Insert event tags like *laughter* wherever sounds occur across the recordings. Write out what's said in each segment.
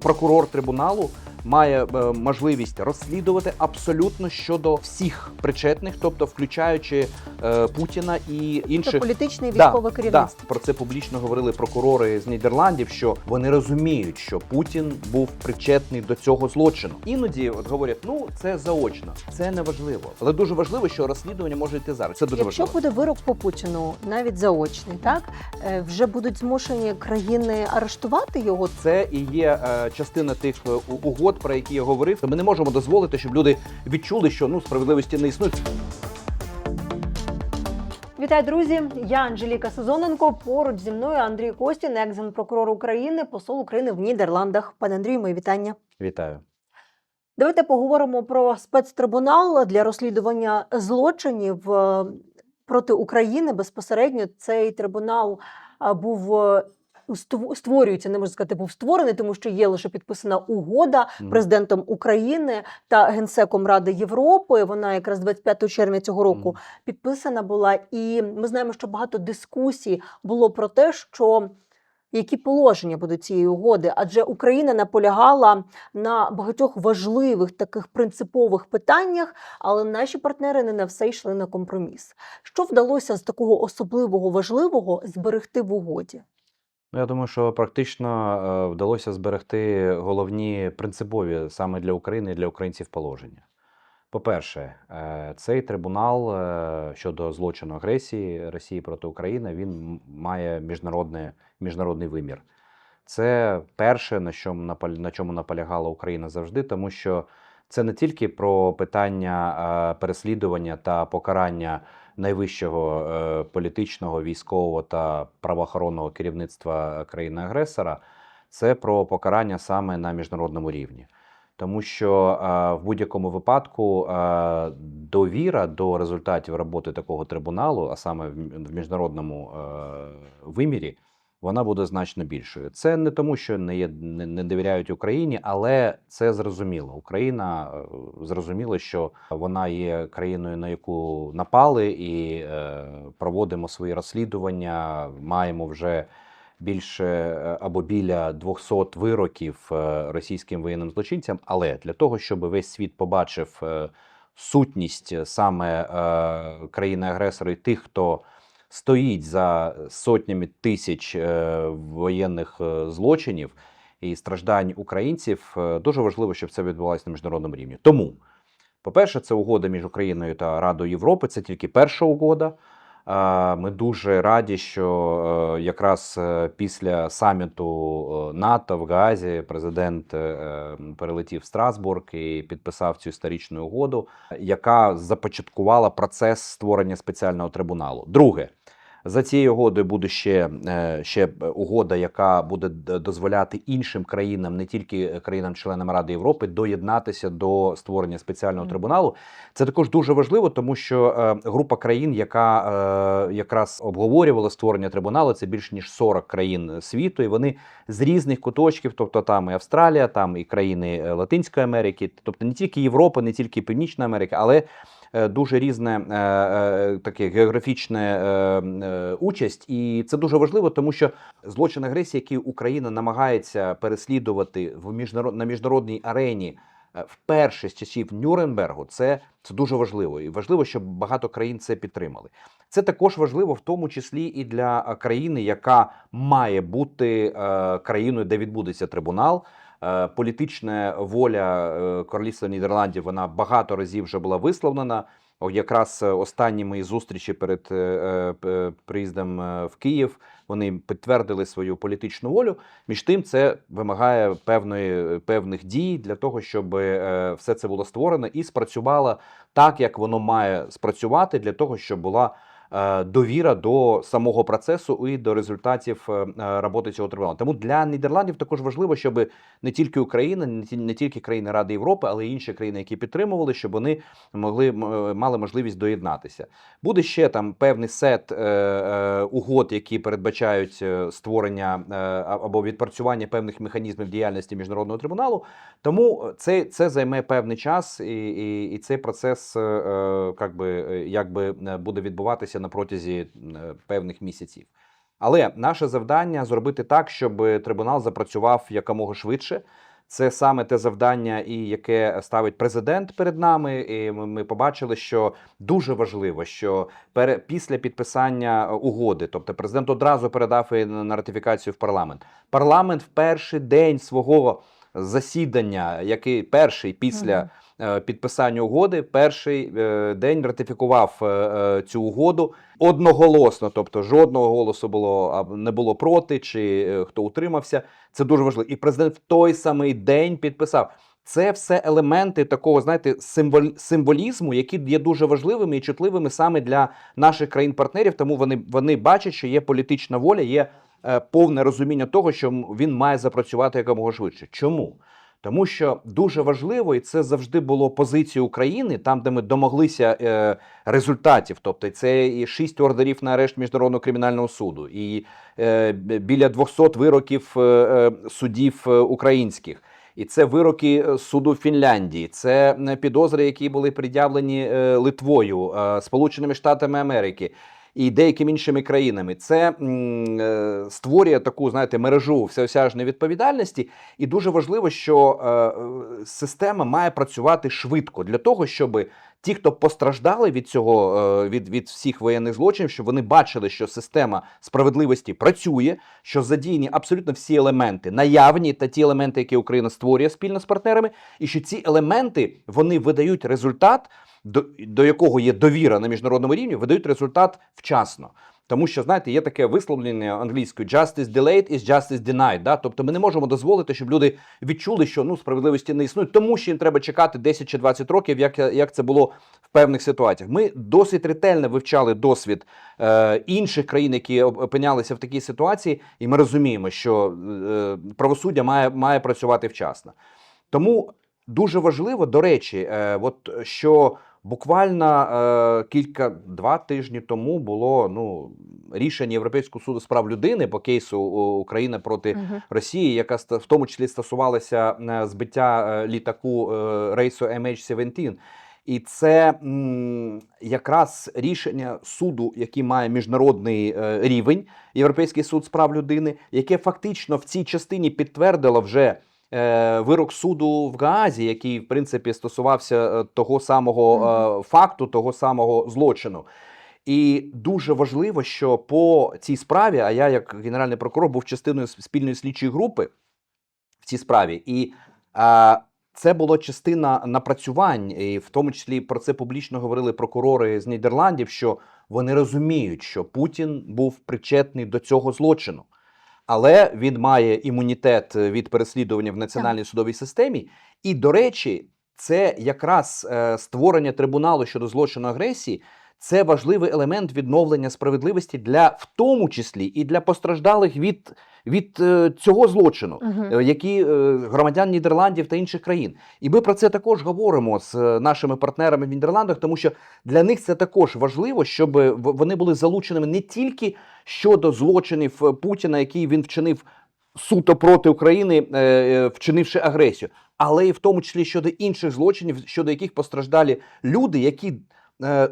Прокурор трибуналу має е, можливість розслідувати абсолютно щодо всіх причетних, тобто включаючи е, Путіна і інших політичне і Да, військове керівництво. Да, про це публічно говорили прокурори з Нідерландів, що вони розуміють, що Путін був причетний до цього злочину. Іноді от говорять, ну це заочно, це не важливо, але дуже важливо, що розслідування може йти зараз. Це дуже Якщо важливо. буде вирок по Путіну, навіть заочний, так е, вже будуть змушені країни арештувати його. Це і є е, частина тих е, у- про які я говорив. Ми не можемо дозволити, щоб люди відчули, що ну справедливості не існує. Вітаю, друзі! Я Анжеліка Сезоненко. Поруч зі мною Андрій Костін, екс-генпрокурор України, посол України в Нідерландах. Пане Андрію, мої вітання. Вітаю. Давайте поговоримо про спецтрибунал для розслідування злочинів е, проти України. Безпосередньо цей трибунал е, був е, створюється, не можна сказати, був створений, тому що є лише підписана угода президентом України та генсеком Ради Європи. Вона якраз 25 червня цього року підписана була. І ми знаємо, що багато дискусій було про те, що які положення будуть цієї угоди, адже Україна наполягала на багатьох важливих таких принципових питаннях, але наші партнери не на все йшли на компроміс. Що вдалося з такого особливого важливого зберегти в угоді? Ну, я думаю, що практично е, вдалося зберегти головні принципові саме для України і для українців положення. По-перше, е, цей трибунал е, щодо злочину агресії Росії проти України він має міжнародне, міжнародний вимір. Це перше, на чому, на чому наполягала Україна завжди, тому що це не тільки про питання переслідування та покарання найвищого е, політичного, військового та правоохоронного керівництва країни-агресора, це про покарання саме на міжнародному рівні. Тому що е, в будь-якому випадку е, довіра до результатів роботи такого трибуналу, а саме в міжнародному вимірі, вона буде значно більшою. Це не тому, що не, є, не, не довіряють Україні, але це зрозуміло. Україна е, зрозуміла, що вона є країною, на яку напали, і е, проводимо свої розслідування. Маємо вже більше е, або біля 200 вироків е, російським воєнним злочинцям. Але для того, щоб весь світ побачив сутність саме країни-агресора і тих, хто стоїть за сотнями тисяч е, воєнних е, злочинів і страждань українців, е, дуже важливо, щоб це відбувалося на міжнародному рівні. Тому, по-перше, це угода між Україною та Радою Європи. Це тільки перша угода. Ми дуже раді, що якраз після саміту НАТО в Гаазі президент перелетів в Страсбург і підписав цю історичну угоду, яка започаткувала процес створення спеціального трибуналу. Друге. За цією угодою буде ще, е, ще угода, яка буде дозволяти іншим країнам, не тільки країнам-членам Ради Європи, доєднатися до створення спеціального трибуналу. Це також дуже важливо, тому що е, група країн, яка е, якраз обговорювала створення трибуналу, це більш ніж 40 країн світу, і вони з різних куточків, тобто там і Австралія, там і країни Латинської Америки, тобто не тільки Європа, не тільки Північна Америка, але дуже різне е, е, таке географічне е, е, участь, і це дуже важливо, тому що злочин агресії, який Україна намагається переслідувати в міжнарод на міжнародній арені. е, Вперше з часів Нюрнбергу це, це дуже важливо, і важливо, щоб багато країн це підтримали. Це також важливо, в тому числі і для е, країни, яка має бути е, країною, де відбудеться трибунал. Е, Політична воля е, Королівства Нідерландів вона багато разів вже була висловлена. Якраз е, останні мої зустрічі перед приїздом в Київ вони підтвердили свою політичну волю. Між тим, це вимагає певної певних дій для того, щоб все це було створено і спрацювало так, як воно має спрацювати, для того, щоб була довіра до самого процесу і до результатів е, е, роботи цього трибуналу. Тому для Нідерландів також важливо, щоб не тільки Україна, не тільки країни Ради Європи, але й інші країни, які підтримували, щоб вони могли е, мали можливість доєднатися. Буде ще там певний сет е, е, угод, які передбачають е, створення е, або відпрацювання певних механізмів діяльності міжнародного трибуналу. Тому це, це займе певний час, і, і, і цей процес е, е, е, якби е, буде відбуватися на протязі е, певних місяців. Але наше завдання зробити так, щоб трибунал запрацював якомога швидше. Це саме те завдання, і яке ставить президент перед нами. І ми, побачили, що дуже важливо, що після підписання е, угоди, тобто президент одразу передав на на ратифікацію в парламент. Парламент в перший день свого засідання, який перший після е, підписання угоди, перший е, день ратифікував е, цю угоду одноголосно, тобто жодного голосу було не було проти, чи хто утримався. Це дуже важливо. І президент в той самий день підписав. Це все елементи такого, знаєте, символ, символізму, які є дуже важливими і чутливими саме для наших країн-партнерів. Тому вони, вони бачать, що є політична воля, є повне розуміння того, що він має запрацювати якомога швидше. Чому? Тому що дуже важливо, і це завжди було позицією України, там, де ми домоглися е, результатів. Тобто, це і шість ордерів на арешт міжнародного кримінального суду, і е, біля 200 вироків е, е, судів е, українських. І це вироки е, суду Фінляндії, це е, підозри, які були пред'явлені е, Литвою, е, Сполученими Штатами Америки і деякими іншими країнами. Це е, створює таку, знаєте, мережу всеосяжної відповідальності. І дуже важливо, що е, система має працювати швидко для того, щоб ті, хто постраждали від цього, е, від, від всіх воєнних злочинів, щоб вони бачили, що система справедливості працює, що задіяні абсолютно всі елементи наявні та ті елементи, які Україна створює спільно з партнерами, і що ці елементи вони видають результат, до, до якого є довіра на міжнародному рівні, видають результат вчасно. Тому що, знаєте, є таке висловлення англійською justice delayed is justice denied. Да? Тобто ми не можемо дозволити, щоб люди відчули, що ну справедливості не існує, тому що їм треба чекати 10 чи 20 років, як, як це було в певних ситуаціях. Ми досить ретельно вивчали досвід е, інших країн, які опинялися в такій ситуації, і ми розуміємо, що е, правосуддя має, має працювати вчасно. Тому дуже важливо, до речі, е, от що буквально е, кілька два тижні тому було ну рішення Європейського суду з прав людини по кейсу о, Україна проти Мгм. Росії, яка в тому числі стосувалася е, збиття е, літаку е, рейсу MH17. І це м, якраз рішення суду, який має міжнародний е, рівень, Європейський суд з прав людини, яке фактично в цій частині підтвердило вже е, вирок суду в Гаазі, який в принципі стосувався е, того самого е, факту, того самого злочину. І дуже важливо, що по цій справі, а я, як генеральний прокурор, був частиною спільної слідчої групи в цій справі, і а, це була частина напрацювань, і в тому числі про це публічно говорили прокурори з Нідерландів, що вони розуміють, що Путін був причетний до цього злочину. Але він має імунітет від переслідування в національній судовій системі. І, до речі, це якраз е, створення трибуналу щодо злочину агресії. Це важливий елемент відновлення справедливості для в тому числі і для постраждалих від, від е, цього злочину, е, які е, громадян Нідерландів та інших країн. І ми про це також говоримо з нашими партнерами в Нідерландах, тому що для них це також важливо, щоб вони були залученими не тільки щодо злочинів Путіна, які він вчинив суто проти України, вчинивши агресію, але і в тому числі щодо інших злочинів, щодо яких постраждалі люди, які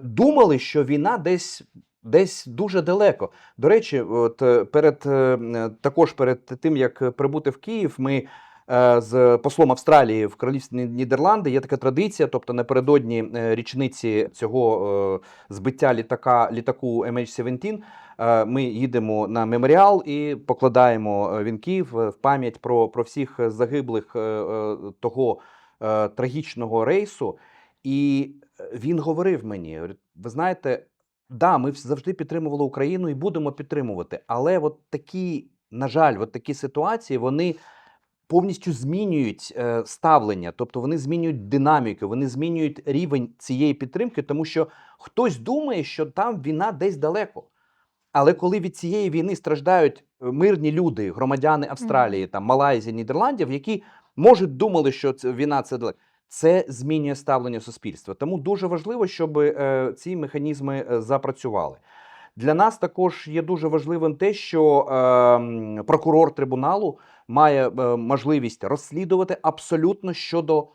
думали, що війна десь. Десь дуже далеко. До речі, от е, перед е, також перед тим як прибути в Київ, ми е, з послом Австралії в Королівстві Нідерланди є така традиція. Тобто напередодні е, річниці цього е, збиття літака літаку MH17 е, ми їдемо на меморіал і покладаємо е, вінки в, пам'ять про, про всіх загиблих е, е, того е, трагічного рейсу. І е, він говорив мені: ви знаєте, да, ми завжди підтримували Україну і будемо підтримувати, але от такі, на жаль, от такі ситуації вони. Повністю змінюють е, ставлення, тобто вони змінюють динаміку, вони змінюють рівень цієї підтримки, тому що хтось думає, що там війна десь далеко. Але коли від цієї війни страждають е, мирні люди, громадяни Австралії, там Малайзії, Нідерландів, які можуть думали, що це війна це далеко. Це змінює ставлення суспільства. Тому дуже важливо, щоб е, ці механізми е, запрацювали. Для нас також є дуже важливим те, що е, прокурор трибуналу має е, можливість розслідувати абсолютно щодо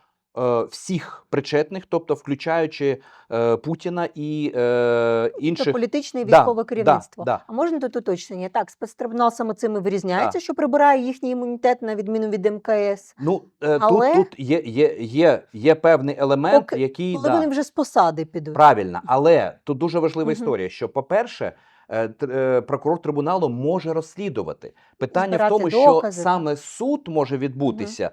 всіх причетних, тобто включаючи е, Путіна і е, Це інших. політичне і військове да, керівництво. да. А можна тут уточнення? Так, спецтрибунал саме цим і вирізняється, що прибирає їхній імунітет на відміну від МКС. Ну е, Але- тут, тут є, є, є, є певний елемент, Поки- який Коли да, вони вже з посади підуть. правильно, але тут дуже важлива історія. Що, по-перше, е, е, прокурор трибуналу може розслідувати. Питання в тому, докази, що саме суд може відбутися е,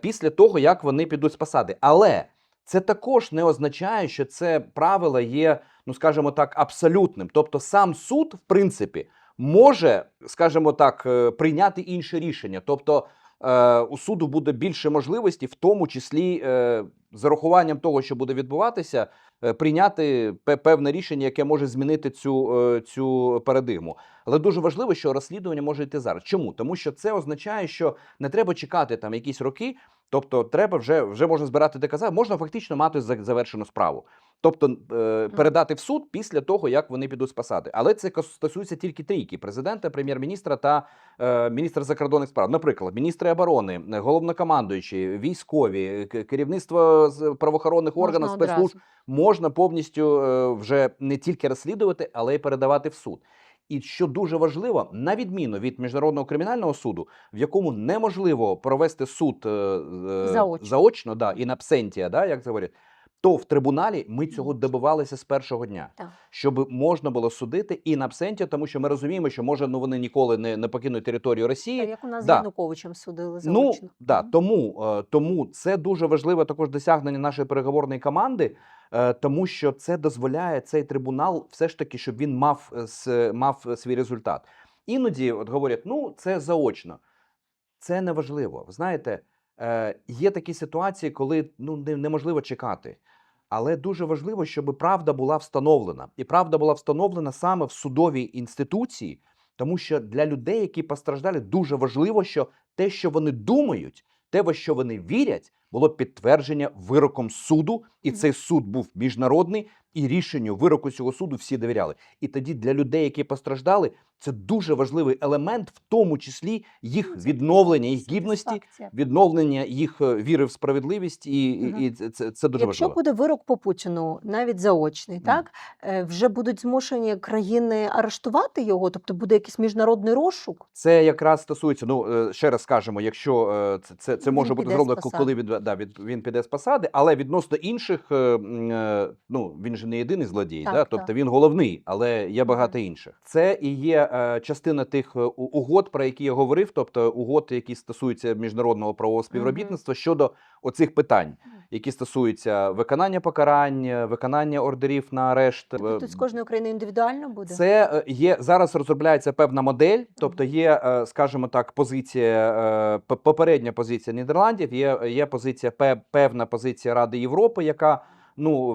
після того, як вони підуть з посади. Але це також не означає, що це правило є, ну скажімо так, абсолютним. Тобто, сам суд, в принципі, може, скажімо так, е, прийняти інше рішення. Тобто. е, У суду буде більше можливості, в тому числі е, з урахуванням того, що буде відбуватися, е, прийняти пе- певне рішення, яке може змінити цю, е, цю парадигму. Але дуже важливо, що розслідування може йти зараз. Чому? Тому що це означає, що не треба чекати там якісь роки. Тобто, треба вже вже можна збирати докази, можна фактично мати за- завершену справу. Тобто е, передати в суд після того, як вони підуть з посади. Але це стосується тільки трійки: президента, прем'єр-міністра та е, міністра закордонних справ. Наприклад, міністри оборони, головнокомандуючі, військові, керівництво правоохоронних органів спецслужб можна повністю е, вже не тільки розслідувати, але й передавати в суд. І що дуже важливо, на відміну від міжнародного кримінального суду, в якому неможливо провести суд е, Заочно. заочно да, in absentia, да, як це говорять, то в трибуналі ми цього добивалися з першого дня, Так. щоб можна було судити in absentia, тому що ми розуміємо, що може ну вони ніколи не, не покинуть територію Росії. Так, як у нас з да. Януковичем судили Ну заочно. да, тому, е, тому це дуже важливе також досягнення нашої переговорної команди, е, тому що це дозволяє цей трибунал, все ж таки, щоб він мав е, мав свій результат. Іноді от говорять, ну це заочно. Це не важливо. Знаєте, е, є такі ситуації, коли ну не- неможливо чекати. Але дуже важливо, щоб правда була встановлена, і правда була встановлена саме в судовій інституції, тому що для людей, які постраждали, дуже важливо, що те, що вони думають, те, во що вони вірять, було підтвердження вироком суду, і цей суд був міжнародний, і рішенню вироку цього суду всі довіряли. І тоді для людей, які постраждали, це дуже важливий елемент, в тому числі їх відновлення, їх гідності, відновлення їх е, віри в справедливість, і, і- і це, це, дуже Якщо важливо. буде вирок по Путіну, навіть заочний, так е, вже будуть змушені країни арештувати його, тобто буде якийсь міжнародний розшук. Це якраз стосується. Ну е, ще раз скажемо, якщо це, це, це може бути зроблено, коли від, да, від, він піде з посади, але відносно інших, е, е, ну він же не єдиний злодій, Так, да? так. тобто він головний, але є багато інших. Це і є е, частина тих угод, про які я говорив, тобто угод, які стосуються міжнародного правового співробітництва щодо оцих питань, які стосуються виконання покарань, виконання ордерів на арешт. Тобто тут з кожною країною індивідуально буде. це є зараз розробляється певна модель, тобто є, скажімо так, позиція попередня позиція Нідерландів, є, є позиція пе- певна позиція Ради Європи, яка ну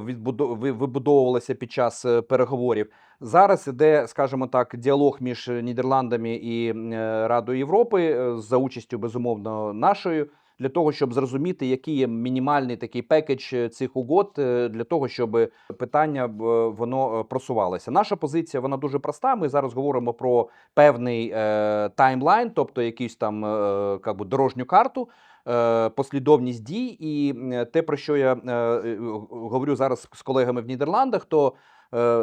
вибудовувалася під час е, переговорів. Зараз іде, скажімо так, діалог між Нідерландами і е, Радою Європи е, за участю безумовно нашою. Для того щоб зрозуміти, який є мінімальний такий пекедж е, цих угод, е, для того, щоб питання е, воно просувалося. Наша позиція вона дуже проста. Ми зараз говоримо про певний е, таймлайн, тобто якусь там е, би, дорожню карту. Послідовність дій, і те, про що я говорю зараз з колегами в Нідерландах, то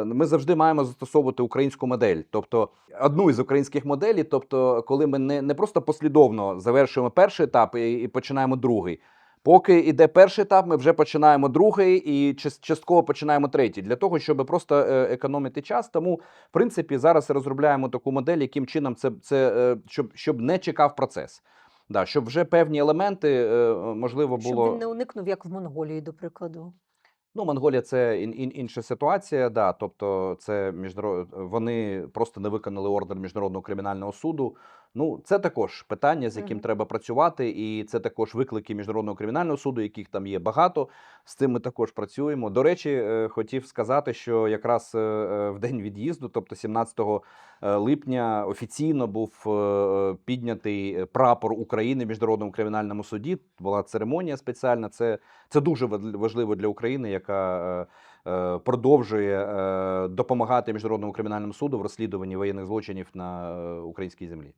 ми завжди маємо застосовувати українську модель, тобто одну із українських моделей, тобто, коли ми не, не просто послідовно завершуємо перший етап і, і починаємо другий. Поки йде перший етап, ми вже починаємо другий і частково починаємо третій, для того, щоб просто е, економити час. Тому, в принципі, зараз розробляємо таку модель, яким чином це, це е, щоб, щоб не чекав процес. Да, щоб вже певні елементи е, можливо Щоб було. він не уникнув, як в Монголії, до прикладу. Ну, Монголія це ін, ін, інша ситуація. Да, тобто, це міжнарод... вони просто не виконали ордер міжнародного кримінального суду. Ну, це також питання, з яким Мгм. треба працювати, і це також виклики міжнародного кримінального суду, яких там є багато. З цим ми також працюємо. До речі, е, хотів сказати, що якраз е, е, в день від'їзду, тобто 17 е, липня, офіційно був піднятий прапор України в міжнародному кримінальному суді. Була церемонія спеціальна. Це це дуже важливо для України, яка е, е, продовжує е, допомагати міжнародному кримінальному суду в розслідуванні воєнних злочинів на українській землі.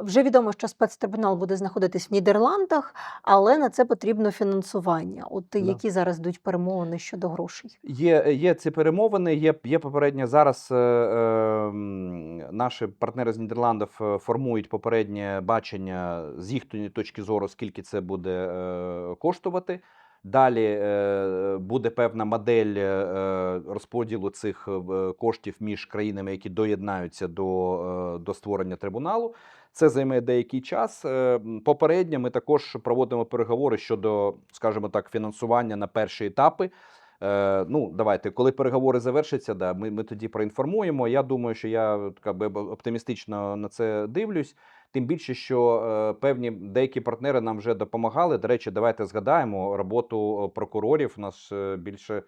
Вже відомо, що спецтрибунал буде знаходитись в Нідерландах, але на це потрібно фінансування. От Да. які зараз йдуть перемовини щодо грошей? Є, є ці перемовини, є, є попередньо зараз. Е, е, наші партнери з Нідерландів формують попереднє бачення з їхньої точки зору, скільки це буде е, коштувати. Далі е, буде певна модель е, розподілу цих е, коштів між країнами, які доєднаються до, е, до створення трибуналу. Це займе деякий час. Е, Попередньо ми також проводимо переговори щодо, скажімо так, фінансування на перші етапи. Е, ну, давайте, коли переговори завершаться, да, ми, ми тоді проінформуємо. Я думаю, що я от, как би, оптимістично на це дивлюсь. Тим більше, що е, певні деякі партнери нам вже допомагали. До речі, давайте згадаємо роботу е, прокурорів. У нас е, більше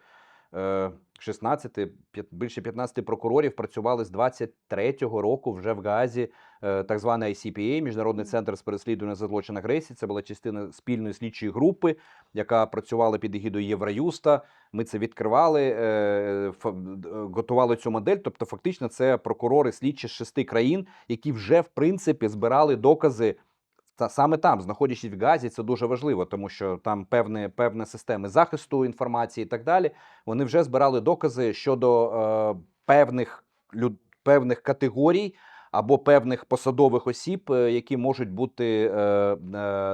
16, п'ят- більше 15 прокурорів працювали з 23-го року вже в Гаазі, е, так званий ICPA, Міжнародний центр з переслідування за злочин агресії. Це була частина спільної слідчої групи, яка працювала під егідою Євроюста. Ми це відкривали, е, е, готували цю модель. Тобто, фактично, це прокурори слідчі з шести країн, які вже в принципі збирали докази. Та саме там, знаходячись в Газі, це дуже важливо, тому що там певні, певні системи захисту інформації і так далі. Вони вже збирали докази щодо е, певних люд, певних категорій або певних посадових осіб, е, які можуть бути е, е,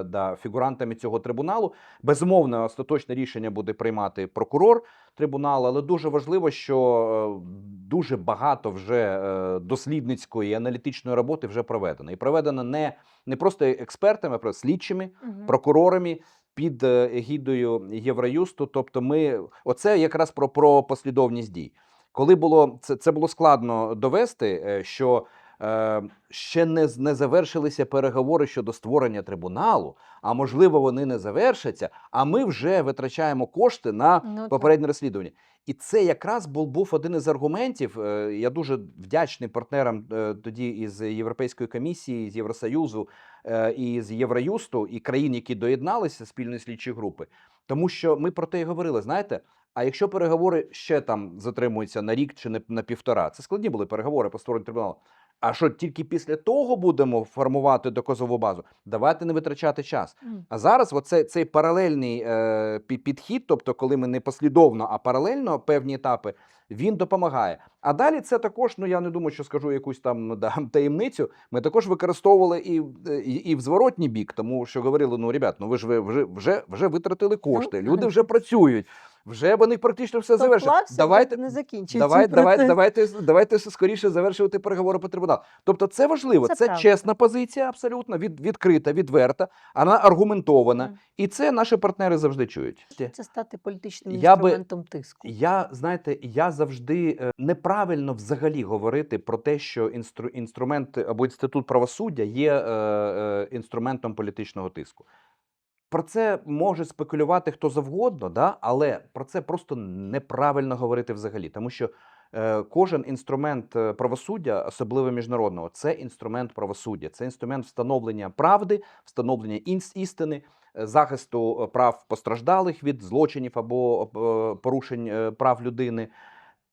да, фігурантами цього трибуналу. Безумовно, остаточне рішення буде приймати прокурор трибуналу, але дуже важливо, що дуже багато вже дослідницької і аналітичної роботи вже проведено. І проведено не, не просто експертами, а слідчими, прокурорами під егідою Євроюсту. Тобто, ми оце якраз про, про послідовність дій. Коли було це, це було складно довести, що ще не, не завершилися переговори щодо створення трибуналу, а можливо, вони не завершаться. А ми вже витрачаємо кошти на Ну, так. попереднє розслідування. І це якраз був, був один із аргументів. е, Я дуже вдячний партнерам е, тоді із Європейської комісії, з Євросоюзу е, і з Євроюсту і країн, які доєдналися спільної слідчої групи. Тому що ми про те і говорили. Знаєте, а якщо переговори ще там затримуються на рік чи на півтора, це складні були переговори по створенню трибуналу. А що тільки після того будемо формувати доказову базу? Давайте не витрачати час. Мгм. А зараз оце, цей паралельний е, підхід, тобто, коли ми не послідовно, а паралельно певні етапи, він допомагає. А далі це також, ну я не думаю, що скажу якусь там ну, да, *laughs* таємницю. Ми також використовували і, і, і в зворотній бік, тому що говорили: ну, ребят, ну ви ж ви вже, вже, вже витратили кошти, люди вже працюють, вже вони практично все завершили. Давайте, не закінчується. Давай, давай, давайте, давайте скоріше завершувати переговори по трибуналу. Тобто, це важливо. Це Це, чесна позиція, абсолютно від, відкрита, відверта, вона аргументована, Мгм. і це наші партнери завжди чують. Це стати політичним Я би- інструментом тиску. Я знаєте, я завжди е, неправильно взагалі говорити про те, що інстру, інструмент або інститут правосуддя є е, е, інструментом політичного тиску. Про це може спекулювати хто завгодно, да? але про це просто неправильно говорити взагалі, тому що е, кожен інструмент е, правосуддя, особливо міжнародного, це інструмент правосуддя, це інструмент встановлення правди, встановлення істини, е, захисту е, прав постраждалих від злочинів або е, порушень прав людини.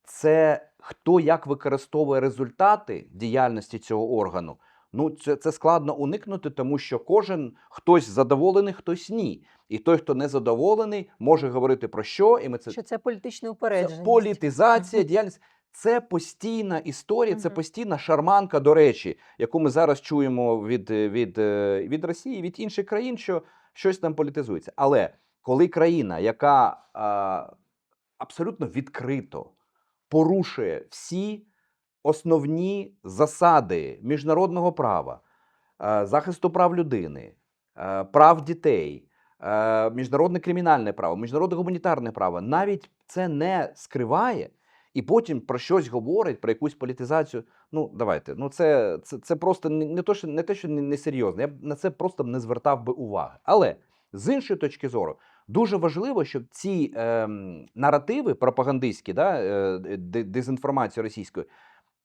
Це хто як використовує результати діяльності цього органу. Ну, це, це складно уникнути, тому що кожен хтось задоволений, хтось ні. І той, хто не задоволений, може говорити про що, і ми це, Що це політична це політизація, діяльність. Це постійна історія, це постійна шарманка, до речі, яку ми зараз чуємо від, від, е, від Росії, від інших країн, що щось там політизується. Але коли країна, яка а, абсолютно відкрито порушує всі основні засади міжнародного права, е, захисту прав людини, е, прав дітей, е, міжнародне кримінальне право, міжнародне гуманітарне право, навіть це не скриває. І потім про щось говорить, про якусь політизацію. Ну, давайте. Ну, це, це, це просто не, то, що, не те, що не, серйозно. Я б на це просто не звертав би уваги. Але з іншої точки зору, дуже важливо, щоб ці ем, наративи пропагандистські, да, е, дезінформації російської,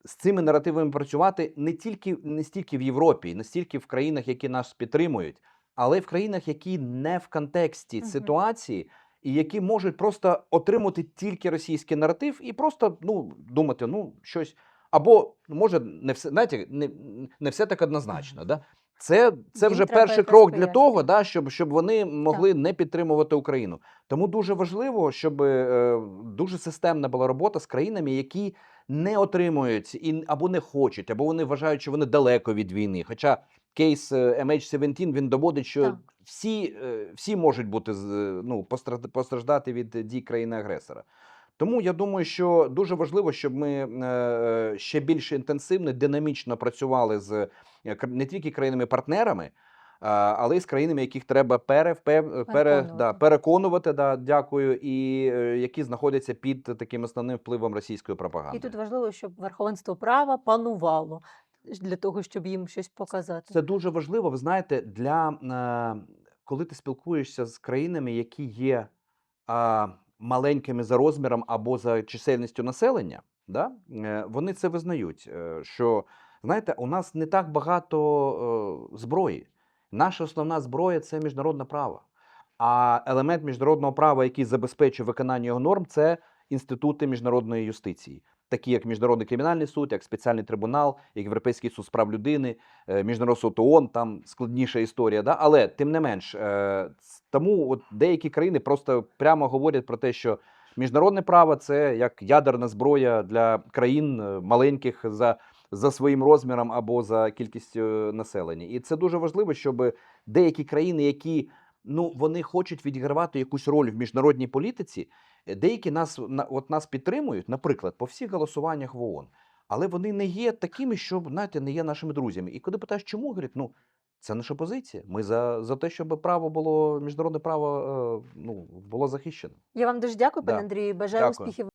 з цими наративами працювати не тільки не стільки в Європі, не стільки в країнах, які нас підтримують, але й в країнах, які не в контексті Мгм. ситуації, і які можуть просто отримати тільки російський наратив і просто ну, думати, ну, щось. Або може не все, знаєте, не, не все так однозначно. Да? Це, це Їм вже перший крок для того, да, щоб, щоб вони могли не підтримувати Україну. Тому дуже важливо, щоб е, дуже системна була робота з країнами, які не отримують і, або не хочуть, або вони вважають, що вони далеко від війни. Хоча кейс е, MH17 він доводить, що Так. всі, е, всі можуть бути е, ну, постражд- постраждати від дій країни-агресора. Тому я думаю, що дуже важливо, щоб ми ще більш інтенсивно, динамічно працювали з не тільки країнами-партнерами, але й з країнами, яких треба перевпев... пере... Переконувати. Да, переконувати, да, дякую, і е, які знаходяться під таким основним впливом російської пропаганди. І тут важливо, щоб верховенство права панувало для того, щоб їм щось показати. Це дуже важливо. Ви знаєте, для е, коли ти спілкуєшся з країнами, які є а, маленькими за розміром або за чисельністю населення, да, е, вони це визнають. е, Що знаєте, у нас не так багато е, зброї. Наша основна зброя це міжнародне право. А елемент міжнародного права, який забезпечує виконання його норм, це інститути міжнародної юстиції, такі як Міжнародний кримінальний суд, як спеціальний трибунал, як Європейський суд з прав людини, е, Міжнародний суд ООН, там складніша історія. Да? Але тим не менш, е, тому от деякі країни просто прямо говорять про те, що міжнародне право це як ядерна зброя для країн е, маленьких за, за своїм розміром або за кількістю е, населення. І це дуже важливо, щоб деякі країни, які ну вони хочуть відігравати якусь роль в міжнародній політиці. е, Деякі нас на- от нас підтримують, наприклад, по всіх голосуваннях в ООН. Але вони не є такими, що знаєте, не є нашими друзями. І коли питаєш, чому говорять, ну це наша позиція. Ми за, за те, щоб право було міжнародне право е, ну було захищено. Я вам дуже дякую, пане Да. Андрію. Бажаю Дякую. успіхів